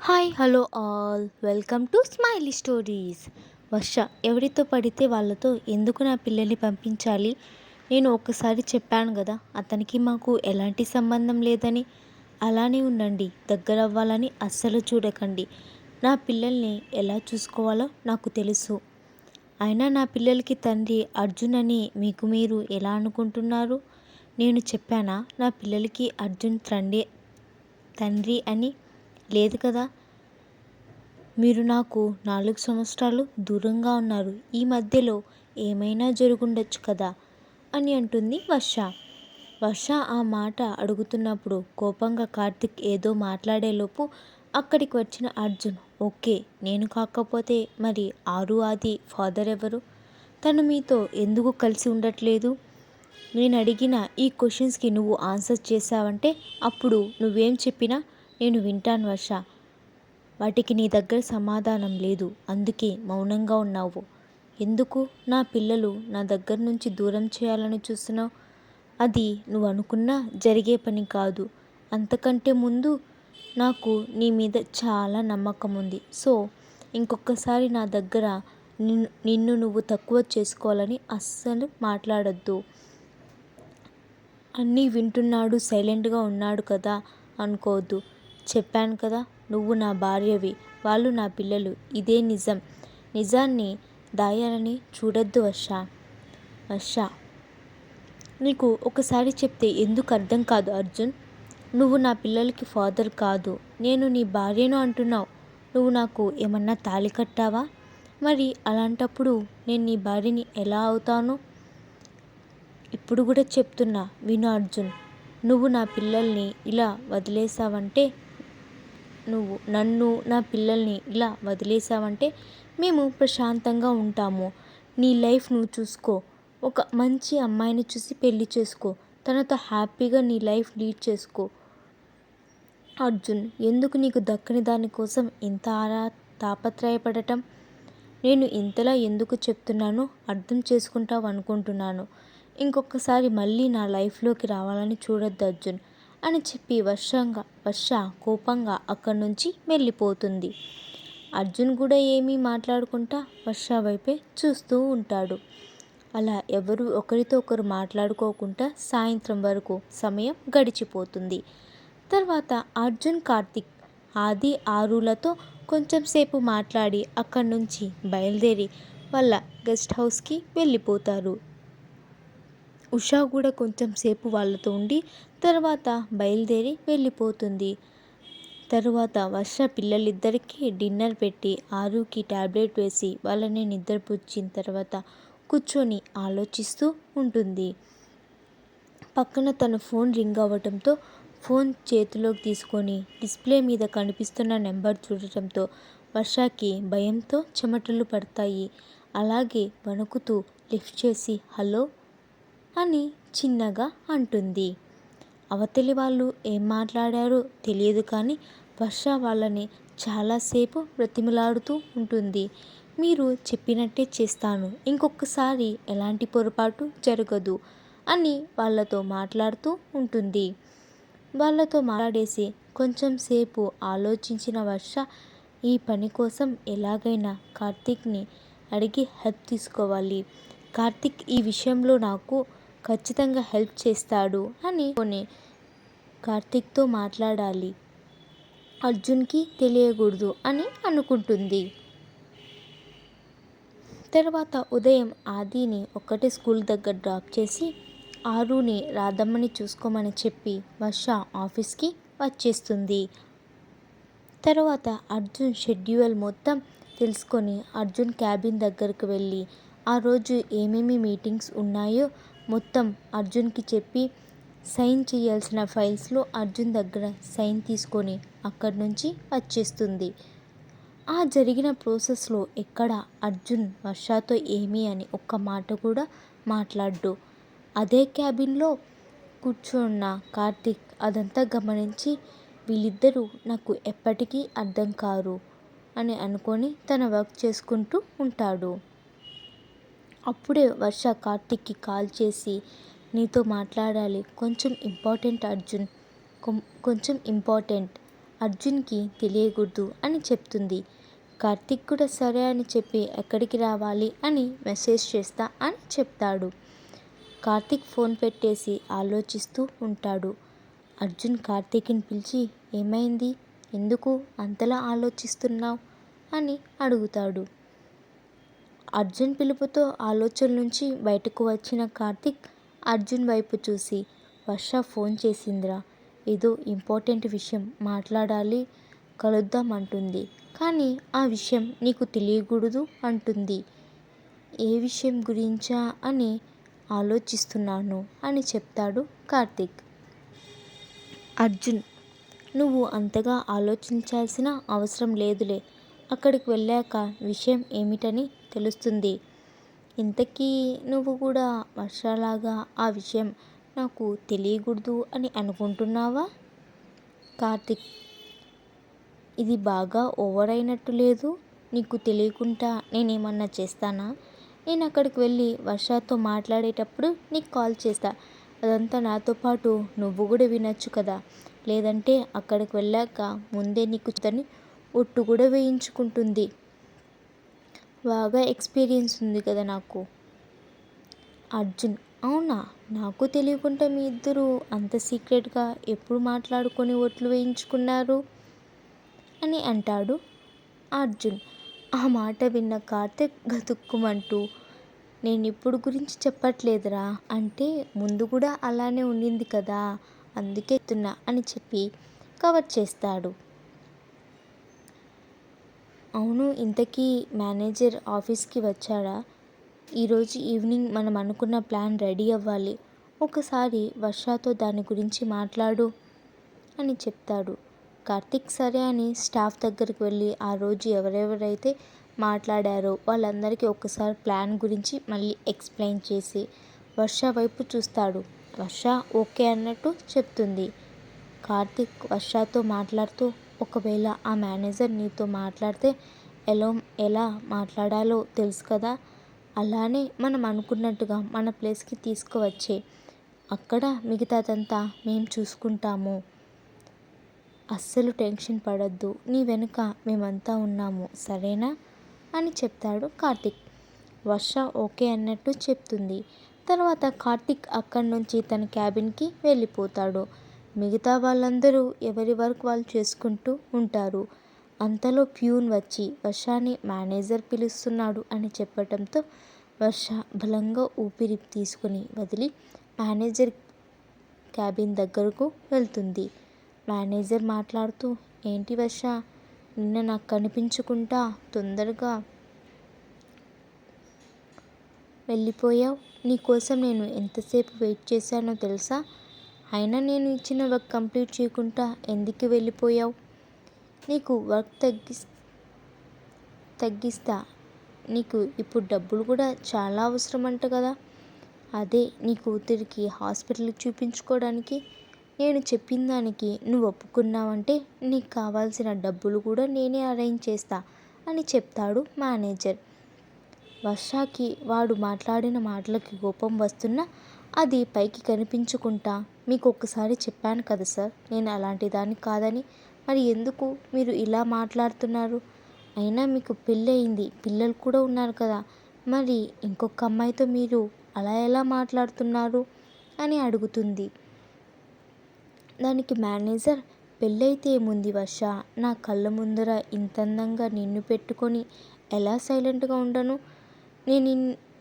Hi hello all welcome to smiley stories Varsha ఎవరితో పడితే వాళ్ళతో ఎందుకు నా పిల్లల్ని పంపించాలి? నేను ఒకసారి చెప్పాను కదా అతనికి మాకు ఎలాంటి సంబంధం లేదని. అలానే ఉండండి దగ్గర అవ్వాలని అస్సలు చూడకండి. నా పిల్లల్ని ఎలా చూసుకోవాలో నాకు తెలుసు. అయినా నా పిల్లలకి తండ్రి అర్జున్ అని మీకు మీరు ఎలా అనుకుంటున్నారు? నేను చెప్పానా నా పిల్లలకి అర్జున్ తండ్రి తండ్రి అని? లేదు కదా? మీరు నాకు నాలుగు సంవత్సరాలు దూరంగా ఉన్నారు. ఈ మధ్యలో ఏమైనా జరుగుండొచ్చు కదా? అని అంటుంది వర్ష. వర్ష ఆ మాట అడుగుతున్నప్పుడు కోపంగా కార్తిక్ ఏదో మాట్లాడేలోపు అక్కడికి వచ్చిన అర్జున్ ఓకే నేను కాకపోతే మరి ఆరు ఆది ఫాదర్ ఎవరు? తను మీతో ఎందుకు కలిసి ఉండట్లేదు? నేను అడిగిన ఈ క్వశ్చన్స్కి నువ్వు ఆన్సర్ చేసావంటే అప్పుడు నువ్వేం చెప్పినా నేను వింటాను వర్ష వాటికి నీ దగ్గర సమాధానం లేదు. అందుకే మౌనంగా ఉన్నావు. ఎందుకు నా పిల్లలు నా దగ్గర నుంచి దూరం చేయాలని చూస్తున్నావు? అది నువ్వు అనుకున్నా జరిగే పని కాదు. అంతకంటే ముందు నాకు నీ మీద చాలా నమ్మకం ఉంది. సో ఇంకొకసారి నా దగ్గర నిన్ను నిన్ను నువ్వు తక్కువ చేసుకోవాలని అస్సలు మాట్లాడద్దు. అన్నీ వింటున్నాడు సైలెంట్గా ఉన్నాడు కదా అనుకోవద్దు. చెప్పాను కదా నువ్వు నా భార్యవి వాళ్ళు నా పిల్లలు. ఇదే నిజం. నిజాన్ని దాయాలని చూడొద్దు వర్ష వర్ష నీకు ఒకసారి చెప్తే ఎందుకు అర్థం కాదు అర్జున్? నువ్వు నా పిల్లలకి ఫాదర్ కాదు. నేను నీ భార్యను అంటున్నావు. నువ్వు నాకు ఏమన్నా తాళి కట్టావా? మరి అలాంటప్పుడు నేను నీ భార్యని ఎలా అవుతాను? ఇప్పుడు కూడా చెప్తున్నా విను అర్జున్. నువ్వు నా పిల్లల్ని ఇలా వదిలేసావంటే నువ్వు నన్ను నా పిల్లల్ని ఇలా వదిలేసావంటే మేము ప్రశాంతంగా ఉంటాము. నీ లైఫ్ నువ్వు చూసుకో. ఒక మంచి అమ్మాయిని చూసి పెళ్ళి చేసుకో. తనతో హ్యాపీగా నీ లైఫ్ లీడ్ చేసుకో. అర్జున్ ఎందుకు నీకు దక్కని దానికోసం ఇంత ఆరా తాపత్రయపడటం? నేను ఇంతలా ఎందుకు చెప్తున్నానో అర్థం చేసుకుంటావు అనుకుంటున్నాను ఇంకొకసారి మళ్ళీ నా లైఫ్లోకి రావాలని చూడొద్దు అర్జున్. అని చెప్పి వర్షంగా వర్ష కోపంగా అక్కడి నుంచి వెళ్ళిపోతుంది అర్జున్ కూడా ఏమీ మాట్లాడుకుంటా వర్ష వైపే చూస్తూ ఉంటాడు. అలా ఎవరు ఒకరితో ఒకరు మాట్లాడుకోకుండా సాయంత్రం వరకు సమయం గడిచిపోతుంది. తర్వాత అర్జున్ కార్తిక్ ఆది ఆరులతో కొంచెం సేపు మాట్లాడి అక్కడి నుంచి బయలుదేరి వాళ్ళ గెస్ట్ హౌస్కి వెళ్ళిపోతారు. ఉషా కూడా కొంచెం సేపు వాళ్ళతో ఉండి తర్వాత బయలుదేరి వెళ్ళిపోతుంది. తరువాత వర్ష పిల్లలిద్దరికీ డిన్నర్ పెట్టి ఆరుకి ట్యాబ్లెట్ వేసి వాళ్ళని నిద్రపుచ్చిన తర్వాత కూర్చొని ఆలోచిస్తూ ఉంటుంది. పక్కన తన ఫోన్ రింగ్ అవ్వటంతో ఫోన్ చేతిలోకి తీసుకొని డిస్ప్లే మీద కనిపిస్తున్న నెంబర్ చూడటంతో వర్షకి భయంతో చెమటలు పడతాయి. అలాగే వణుకుతూ లిఫ్ట్ చేసి హలో అని చిన్నగా అంటుంది. అవతలి వాళ్ళు ఏం మాట్లాడారో తెలియదు కానీ వర్ష వాళ్ళని చాలాసేపు బ్రతిమలాడుతూ ఉంటుంది. మీరు చెప్పినట్టే చేస్తాను. ఇంకొకసారి ఎలాంటి పొరపాటు జరగదు అని వాళ్ళతో మాట్లాడుతూ ఉంటుంది. వాళ్ళతో మాట్లాడేసి కొంచెం సేపు ఆలోచించిన వర్ష ఈ పని కోసం ఎలాగైనా కార్తీక్ని అడిగి హెల్ప్ తీసుకోవాలి. కార్తీక్ ఈ విషయంలో నాకు ఖచ్చితంగా హెల్ప్ చేస్తాడు అని కొన్ని కార్తిక్తో మాట్లాడాలి. అర్జున్కి తెలియకూడదు అని అనుకుంటుంది. తర్వాత ఉదయం ఆదిని ఒక్కటే స్కూల్ దగ్గర డ్రాప్ చేసి ఆరుని రాధమ్మని చూసుకోమని చెప్పి వర్ష ఆఫీస్కి వచ్చేస్తుంది. తర్వాత అర్జున్ షెడ్యూల్ మొత్తం తెలుసుకొని అర్జున్ క్యాబిన్ దగ్గరకు వెళ్ళి ఆ రోజు ఏమేమి మీటింగ్స్ ఉన్నాయో మొత్తం అర్జున్కి చెప్పి సైన్ చేయాల్సిన ఫైల్స్లో అర్జున్ దగ్గర సైన్ తీసుకొని అక్కడి నుంచి వచ్చేస్తుంది. ఆ జరిగిన ప్రాసెస్లో ఎక్కడ అర్జున్ వర్షాతో ఏమీ అని ఒక్క మాట కూడా మాట్లాడ్డు. అదే క్యాబిన్లో కూర్చున్న కార్తిక్ అదంతా గమనించి వీళ్ళిద్దరూ నాకు ఎప్పటికీ అర్థం కారు అని అనుకొని తన వర్క్ చేసుకుంటూ ఉంటాడు. అప్పుడే వర్ష కార్తిక్కి కాల్ చేసి నీతో మాట్లాడాలి. కొంచెం ఇంపార్టెంట్ అర్జున్. కొంచెం ఇంపార్టెంట్. అర్జున్కి తెలియకూడదు అని చెప్తుంది. కార్తిక్ కూడా సరే అని చెప్పి ఎక్కడికి రావాలి అని మెసేజ్ చేస్తా అని చెప్తాడు. కార్తిక్ ఫోన్ పెట్టేసి ఆలోచిస్తూ ఉంటాడు. అర్జున్ కార్తీక్ని పిలిచి ఏమైంది? ఎందుకు అంతలా ఆలోచిస్తున్నావు? అని అడుగుతాడు. అర్జున్ పిలుపుతో ఆలోచన నుంచి బయటకు వచ్చిన కార్తిక్ అర్జున్ వైపు చూసి వర్ష ఫోన్ చేసిందిరా. ఏదో ఇంపార్టెంట్ విషయం మాట్లాడాలి కలుద్దాం అంటుంది. కానీ ఆ విషయం నీకు తెలియకూడదు అంటుంది. ఏ విషయం గురించా అని ఆలోచిస్తున్నాను అని చెప్తాడు కార్తిక్. అర్జున్ నువ్వు అంతగా ఆలోచించాల్సిన అవసరం లేదులే. అక్కడికి వెళ్ళాక విషయం ఏమిటని తెలుస్తుంది. ఇంతకీ నువ్వు కూడా వర్షాలాగా ఆ విషయం నాకు తెలియకూడదు అని అనుకుంటున్నావా? కార్తిక్ ఇది బాగా ఓవర్ అయినట్టు లేదు. నీకు తెలియకుండా నేనేమన్నా చేస్తానా? నేను అక్కడికి వెళ్ళి వర్షాతో మాట్లాడేటప్పుడు నీకు కాల్ చేస్తా. అదంతా నాతో పాటు నువ్వు కూడా వినొచ్చు కదా. లేదంటే అక్కడికి వెళ్ళాక ముందే నీకు తని ఒట్టు కూడా వేయించుకుంటుంది. బాగా ఎక్స్పీరియన్స్ ఉంది కదా నాకు. అర్జున్ అవునా? నాకు తెలియకుండా మీ ఇద్దరు అంత సీక్రెట్గా ఎప్పుడు మాట్లాడుకొని ఒట్లు వేయించుకున్నారు? అని అంటాడు అర్జున్. ఆ మాట విన్న కార్తిక్ గతుక్కుమంటూ నేను ఇప్పుడు గురించి చెప్పట్లేదురా. అంటే ముందు కూడా అలానే ఉండింది కదా. అందుకే అని చెప్పి కవర్ చేస్తాడు. అవును ఇంతకీ మేనేజర్ ఆఫీస్కి వచ్చాడా? ఈరోజు ఈవినింగ్ మనం అనుకున్న ప్లాన్ రెడీ అవ్వాలి. ఒకసారి వర్షాతో దాని గురించి మాట్లాడు అని చెప్తాడు. కార్తిక్ సరే అని స్టాఫ్ దగ్గరికి వెళ్ళి ఆ రోజు ఎవరెవరైతే మాట్లాడారో వాళ్ళందరికీ ఒకసారి ప్లాన్ గురించి మళ్ళీ ఎక్స్ప్లెయిన్ చేసి వర్ష వైపు చూస్తాడు. వర్ష ఓకే అన్నట్టు చెప్తుంది. కార్తిక్ వర్షతో మాట్లాడుతూ ఒకవేళ ఆ మేనేజర్ నీతో మాట్లాడితే ఎలా ఎలా మాట్లాడాలో తెలుసు కదా? అలానే మనం అనుకున్నట్టుగా మన ప్లేస్కి తీసుకువచ్చే. అక్కడ మిగతాదంతా మేము చూసుకుంటాము. అస్సలు టెన్షన్ పడద్దు. నీ వెనుక మేమంతా ఉన్నాము. సరేనా? అని చెప్తాడు కార్తిక్. వర్ష ఓకే అన్నట్టు చెప్తుంది. తర్వాత కార్తిక్ అక్కడి నుంచి తన క్యాబిన్కి వెళ్ళిపోతాడు. మిగతా వాళ్ళందరూ ఎవరి వర్క్ వాళ్ళు చేసుకుంటూ ఉంటారు. అంతలో ప్యూన్ వచ్చి వర్షాన్ని మేనేజర్ పిలుస్తున్నాడు అని చెప్పడంతో వర్ష బలంగా ఊపిరి తీసుకుని వదిలి మేనేజర్ క్యాబిన్ దగ్గరకు వెళ్తుంది. మేనేజర్ మాట్లాడుతూ ఏంటి వర్ష? నిన్న నాకు కనిపించుకుంటా తొందరగా వెళ్ళిపోయావు. నీకోసం నేను ఎంతసేపు వెయిట్ చేశానో తెలుసా? అయినా నేను ఇచ్చిన వర్క్ కంప్లీట్ చేయకుండా ఎందుకు వెళ్ళిపోయావు? నీకు వర్క్ తగ్గి తగ్గిస్తా. నీకు ఇప్పుడు డబ్బులు కూడా చాలా అవసరం అంట కదా. అదే నీ కూతురికి హాస్పిటల్కి చూపించుకోవడానికి నేను చెప్పిన దానికి నువ్వు ఒప్పుకున్నావంటే నీకు కావాల్సిన డబ్బులు కూడా నేనే అరేంజ్ చేస్తా అని చెప్తాడు మేనేజర్. వర్షాకి వాడు మాట్లాడిన మాటలకి కోపం వస్తున్నా అది పైకి కనిపించుకుంటా మీకు ఒక్కసారి చెప్పాను కదా సార్ నేను అలాంటి దాన్ని కాదని. మరి ఎందుకు మీరు ఇలా మాట్లాడుతున్నారు? అయినా మీకు పెళ్ళయింది పిల్లలు కూడా ఉన్నారు కదా. మరి ఇంకొక అమ్మాయితో మీరు అలా ఎలా మాట్లాడుతున్నారు అని అడుగుతుంది. దానికి మేనేజర్ పెళ్ళైతే ఏముంది వర్ష? నా కళ్ళ ముందర ఇంత అందంగా నిన్ను పెట్టుకొని ఎలా సైలెంట్గా ఉండను? నేను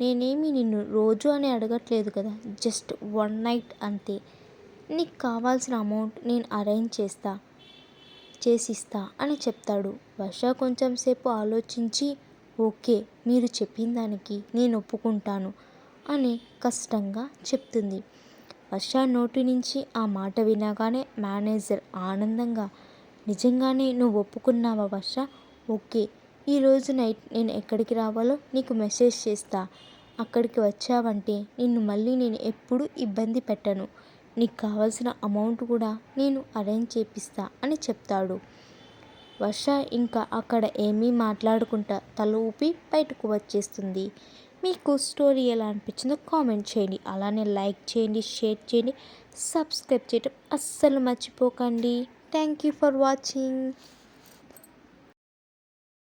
నేనేమి నిన్ను రోజు అని అడగట్లేదు కదా జస్ట్ వన్ నైట్ అంతే. నీకు కావాల్సిన అమౌంట్ నేను అరేంజ్ చేస్తా చేసిస్తా అని చెప్తాడు. వర్ష కొంచెం సేపు ఆలోచించి ఓకే మీరు చెప్పిన దానికి నేను ఒప్పుకుంటాను అని కష్టంగా చెప్తుంది. వర్ష నోటి నుంచి ఆ మాట వినగానే మేనేజర్ ఆనందంగా నిజంగానే నువ్వు ఒప్పుకున్నావా వర్ష? ఓకే ఈరోజు నైట్ నేను ఎక్కడికి రావాలో నీకు మెసేజ్ చేస్తా. అక్కడికి వచ్చావంటే నిన్ను మళ్ళీ నేను ఎప్పుడు ఇబ్బంది పెట్టను. నీకు కావాల్సిన అమౌంట్ కూడా నేను అరేంజ్ చేపిస్తా అని చెప్తాడు. వర్ష ఇంకా అక్కడ ఏమీ మాట్లాడుకుంటా తల ఊపి బయటకు వచ్చేస్తుంది. మీకు స్టోరీ ఎలా అనిపించిందో కామెంట్ చేయండి. అలానే లైక్ చేయండి షేర్ చేయండి సబ్స్క్రైబ్ చేయడం అస్సలు మర్చిపోకండి. Thank you for watching.